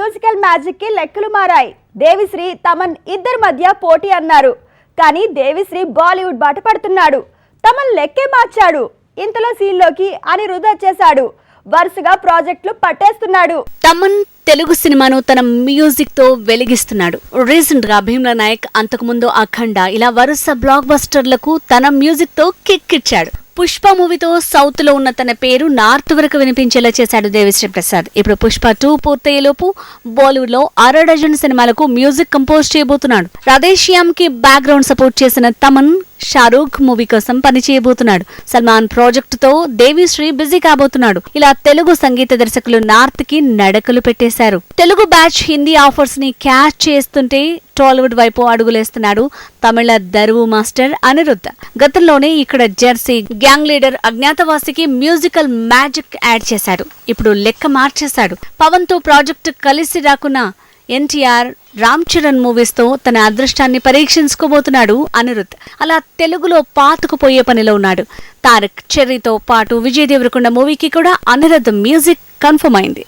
Musical మ్యాజిక్కి లెక్కలు మారాయి. దేవిశ్రీ తమన్ ఇద్దరి మధ్య పోటీ అన్నారు. కానీ దేవిశ్రీ బాలీవుడ్ బాట పడుతున్నాడు. తమన్ లెక్కే మార్చాడు. ఇంతలో సీన్లోకి అనిరుద్ వచ్చేశాడు. వరుసగా ప్రాజెక్టులు పట్టేస్తున్నాడు. తమన్ తెలుగు సినిమాను తన మ్యూజిక్తో వెలిగిస్తున్నాడు. రీసెంట్గా భీమ్లా నాయక్ అంతకుముందు అఖండ ఇలా వరుస బ్లాక్ బస్టర్లకు తన మ్యూజిక్తో కిక్ ఇచ్చాడు పుష్ప మూవీతో సౌత్లో ఉన్న తన పేరు నార్త్ వరకు వినిపించేలా చేశాడు దేవిశ్రీ ప్రసాద్. ఇప్పుడు పుష్ప టూ పూర్తయ్యేలోపు బాలీవుడ్లో అర డజన్ సినిమాలకు మ్యూజిక్ కంపోజ్ చేయబోతున్నాడు. రాధేశ్యామ్కి బ్యాక్గ్రౌండ్ సపోర్ట్ చేసిన తమన్ షారూఖ్ మూవీ కోసం పనిచేయబోతున్నాడు. సల్మాన్ ప్రాజెక్టుతో దేవిశ్రీ బిజీ కాబోతున్నాడు. ఇలా తెలుగు సంగీత దర్శకులు నార్త్కి నడకలు పెట్టేశారు. తెలుగు బ్యాచ్ హిందీ ఆఫర్స్ని క్యాచ్ చేస్తుంటే టాలీవుడ్ వైపు అడుగులేస్తున్నాడు తమిళ దరువు మాస్టర్ అనిరుద్ధ్. గతంలోనే ఇక్కడ జెర్సీ గ్యాంగ్ లీడర్ అజ్ఞాతవాసికి మ్యూజికల్ మ్యాజిక్ యాడ్ చేశాడు. ఇప్పుడు లెక్క మార్చేశాడు. పవన్తో ప్రాజెక్ట్ కలిసి రాకున్నా ఎన్టీఆర్ రామ్ చరణ్ మూవీస్తో తన అదృష్టాన్ని పరీక్షించుకోబోతున్నాడు అనిరుద్ అలా తెలుగులో పాతుకుపోయే పనిలో ఉన్నాడు. తారక్ చెర్రీతో పాటు విజయ్ దేవరకొండ మూవీకి కూడా అనిరుద్ మ్యూజిక్ కన్ఫర్మ్ అయింది.